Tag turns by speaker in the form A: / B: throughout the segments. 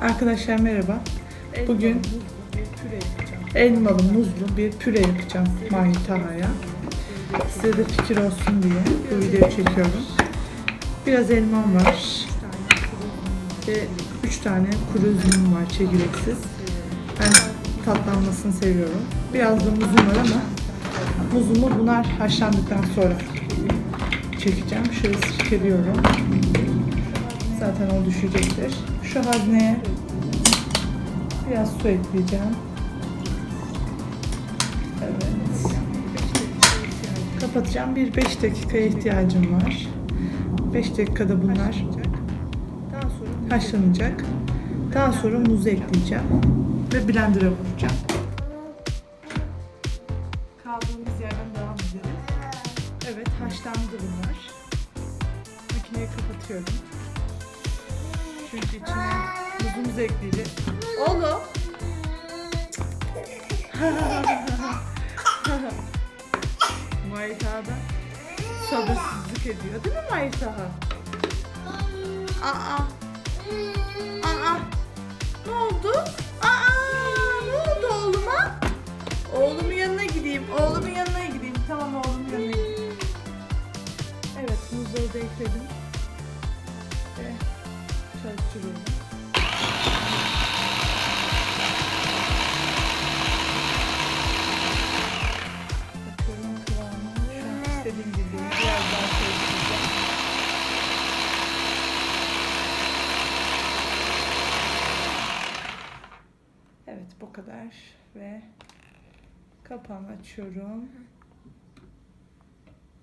A: Arkadaşlar merhaba. Bugün elmalı muzlu bir püre yapacağım Mahitaha'ya. Size de fikir olsun diye bu videoyu çekiyorum. Biraz elmam var. Ve 3 tane kuru üzümüm var çekirdeksiz. Ben tatlanmasını seviyorum. Biraz da muzum var ama muzumu bunlar haşlandıktan sonra çekeceğim. Şöyle sirkeliyorum. Zaten o düşecektir. Şu hazneye biraz su ekleyeceğim. Evet. Kapatacağım. Bir 5 dakikaya ihtiyacım var. 5 dakikada bunlar haşlanacak. Daha sonra muzu ekleyeceğim. Ve blender'a vuracağım. Kaldığımız yerden devam edelim. Evet haşlandı bunlar. Makineyi kapatıyorum. Çünkü içine muzumuzu ekleyeceğiz. Oğlum. Mayta'da sabırsızlık ediyor değil mi Maytaha? Aa. Aa. Da ekledim. Ve çalıştırıyorum. Bakıyorum kıvamı. Şu an istediğim gibi. Biraz daha. Evet bu kadar ve kapağını açıyorum.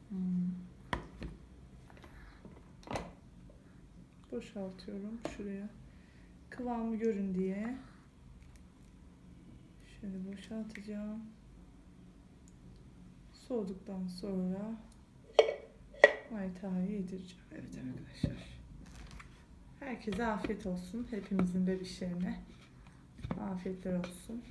A: Hmm. Boşaltıyorum şuraya. Kıvamı görün diye. Şöyle boşaltacağım. Soğuduktan sonra maytahayı yedireceğim. Evet arkadaşlar. Herkese afiyet olsun. Hepimizin bebişlerine. Afiyetler olsun.